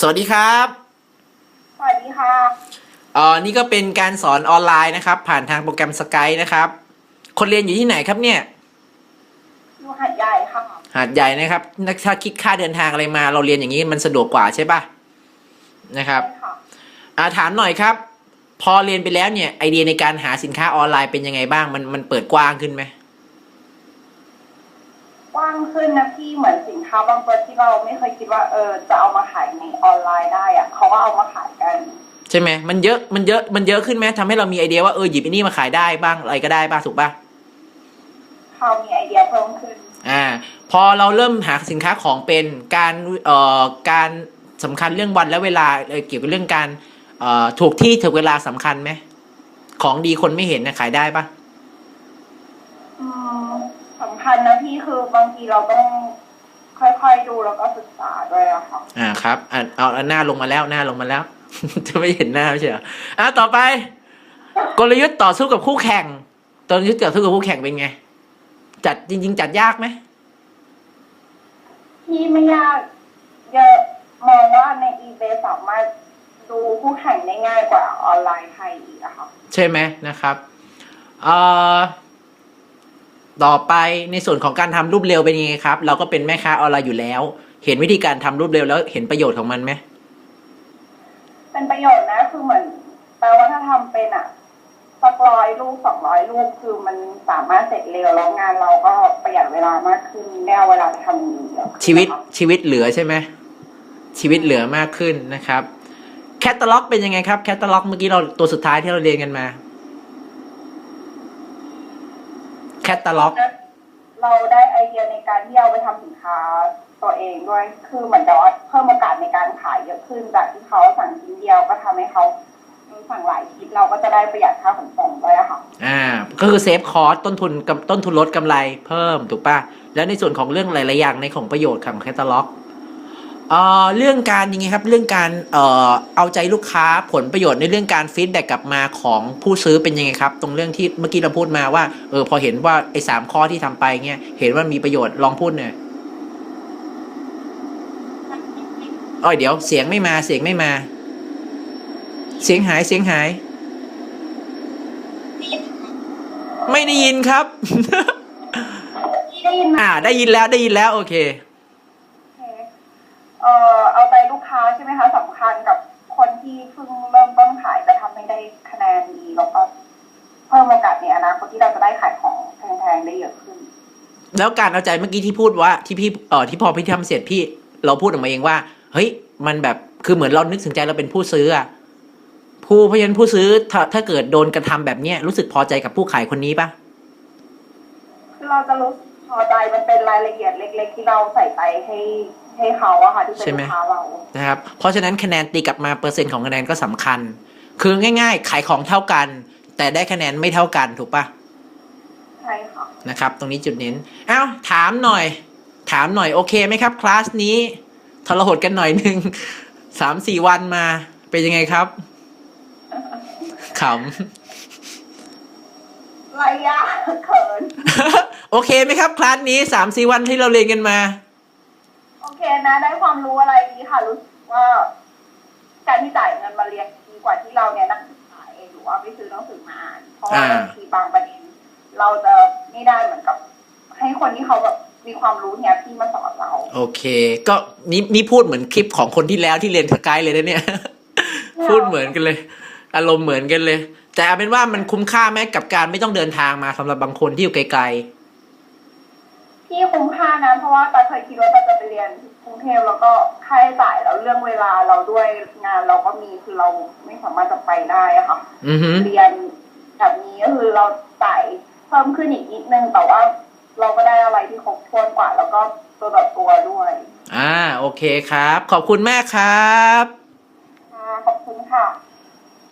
สวัสดีครับ สวัสดีค่ะเอ่อนี่ก็เป็นการสอนออนไลน์นะครับ ผ่านทางโปรแกรมสกายนะครับ คนเรียนอยู่ที่ไหนครับเนี่ย อยู่หัดใหญ่ค่ะ หาดใหญ่นะครับนักถ้าคิดค่าเดินทางอะไรมา เราเรียนอย่างนี้มันสะดวกกว่าใช่ปะนะครับ ใช่ค่ะอ่าถามหน่อยครับ พอเรียนไปแล้วเนี่ยไอเดียในการหาสินค้าออนไลน์เป็นยังไงบ้าง มันมันเปิดกว้างขึ้นไหมก ว้างขึ้นนะพี่เหมือนสินค้าบางตัวที่เราไม่เคยคิดว่าเออจะเอามาขายในออนไลน์ได้อะเขาก็เอามาขายกัน ใช่ไหมมันเยอะมันเยอะมันเยอะขึ้นไหมทำให้เรามีไอเดียว่าเออหยิบอันนี้มาขายได้บ้างอะไรก็ได้บ้างถูกปะเขามีไอเดียเพิ่มขึ้นอ่าพอเราเริ่มหาสินค้าของเป็นการเอ่อการสำคัญเรื่องวันและเวลาเอ่อเกี่ยวกับเรื่องการเอ่อถูกที่ถูกเวลาสำคัญไหมของดีคนไม่เห็นนะขายได้ปะอืมสำ คัญนะพี่คือบางทีเราต้องค่อยๆดูแล้วก็ศึกษาด้วยอะค่ะอ่าครับอ่าเอาเอาหน้าลงมาแล้วหน้าลงมาแล้ว จะไม่เห็นหน้าไม่ใช่เหรออะต่อไป กลยุทธ์ต่อสู้กับคู่แข่งกลยุทธ์ต่อสู้กับคู่แข่งเป็นไง จัดจริง ๆ จัดยากไหมที่ไม่ยากเยอะมองว่าใน eBay สามารถดูคู่แข่งได้ง่ายกว่าออนไลน์ไทยอีกอะค่ะใช่ไหมนะครับเอ่อ ต่อไปในส่วนของการทำรูปเร็วเป็นยังไงครับ เราก็เป็นแม่ค้าออนไลน์อยู่แล้ว เห็นวิธีการทำรูปเร็วแล้วเห็นประโยชน์ของมันไหมเป็นประโยชน์นะคือเหมือนแปลว่าถ้าทำเป็นอะสักร้อยลูกสองร้อยลูกคือมันสามารถเสร็จเร็วแล้วงานเราก็ประหยัดเวลามากขึ้นได้เอาเวลาไปทำอย่างอื่นเยอะขึ้นชีวิตนะคะชีวิตเหลือใช่ไหมชีวิตเหลือมากขึ้นนะครับ แคตตาล็อกเป็นยังไงครับแคตตาล็อกเมื่อกี้เราตัวสุดท้ายที่เราเรียนกันมา แคตตาล็อก เราได้ไอเดียในการที่เอาไปทำสินค้าตัวเองด้วย คือเหมือนกับว่าเพิ่มโอกาสในการขายเยอะขึ้น จากที่เขาสั่งชิ้นเดียวก็ทำให้เขาสั่งหลายชิ้นเราก็จะได้ประหยัดค่าขนส่งด้วยอะค่ะ อ่า ก็คือเซฟคอร์สต้นทุนกับต้นทุนลดกำไรเพิ่มถูกปะแล้วในส่วนของเรื่องหลาย ๆ อย่างในของประโยชน์ของแคตตาล็อก เอ่อเรื่องการยังไงครับเรื่องการเอ่อเอาใจลูกค้าผลประโยชน์ในเรื่องการฟีดแบ็กกลับมาของผู้ซื้อเป็นยังไงครับ ตรงเรื่องที่เมื่อกี้เราพูดมาว่าเออพอเห็นว่าไอ้สามข้อที่ทำไปเงี้ยเห็นว่ามีประโยชน์ลองพูดหน่อยอ้อยเดี๋ยวเสียงไม่มาเสียงไม่มา เสียงหายเสียงหาย ไม่ได้ยินครับที่ได้ยินมาอ่า ได้ยินแล้วได้ยินแล้ว โอเค เอ่อเอาใจลูกค้าใช่ไหมคะสำคัญกับคนที่เพิ่งเริ่มต้นขายจะทำให้ได้คะแนนดีแล้วก็เพิ่มโอกาสในอนาคตที่เราจะได้ขายของแพงๆได้เยอะขึ้น แล้วการเอาใจเมื่อกี้ที่พูดว่าที่พี่เอ่อที่พอพี่ทำเสร็จพี่ เราพูดออกมาเองว่า เฮ้ย มันแบบคือเหมือนเรานึกถึงใจเราเป็นผู้ซื้ออะผู้เพราะฉะนั้นผู้ซื้อถ้าถ้าเกิดโดนกระทำแบบเนี้ยรู้สึกพอใจกับผู้ขายคนนี้ปะคือเราจะรู้สึกพอใจมันเป็นรายละเอียดเล็ก ๆ ที่เราใส่ใจให้ ให้เขาอะค่ะที่เป็นลูกค้าเรานะครับ เพราะฉะนั้นคะแนนตีกลับมาเปอร์เซ็นต์ของคะแนนก็สำคัญ คือง่าย ๆ ขายของเท่ากัน แต่ได้คะแนนไม่เท่ากันถูกปะใช่ค่ะนะครับ ตรงนี้จุดเน้นเอ้าถามหน่อย ถามหน่อยโอเคไหมครับคลาสนี้ทรหดกันหน่อยหนึ่งสามสี่วันมาเป็นยังไงครับขระยะเขินำโอเคไหมครับ คลาสนี้สามสี่วันที่เราเรียนกันมาโอ เคนะได้ความรู้อะไรดีค่ะ รู้สึกว่า การที่จ่ายเงินมาเรียนดีกว่าที่เราเนี่ยนั่งศึกษาเองหรือว่าไปซื้อหนังสือมาอ่านเพราะว่าบางทีบางประเด็นเราจะไม่ได้เหมือนกับ ให้คนที่เขาแบบมีความรู้เนี่ยที่มาสอนเรา โอเค ก็นี่นี่พูดเหมือนคลิปของคนที่แล้วที่เรียนสกายเลยนะเนี่ย พูดเหมือนกันเลย อารมณ์เหมือนกันเลย แต่เอาเป็นว่ามันคุ้มค่าไหมกับการไม่ต้องเดินทางมาสำหรับบางคนที่อยู่ไกล ที่คุ้มค่านะเพราะว่าตาเคยคิดว่าตาจะไปเรียนกรุงเทพแล้วก็ค่าใช้จ่ายแล้วเรื่องเวลาเราด้วยงานเราก็มีคือเราไม่สามารถจะไปได้อะค่ะๆอือฮึเรียนแบบนี้ก็คือเราจ่ายเพิ่มขึ้นอีกนิดนึงแต่ว่าเราก็ได้อะไรที่ครบถ้วนกว่า แล้วก็ตัวต่อตัวด้วย อ่า โอเคครับ ขอบคุณมากครับ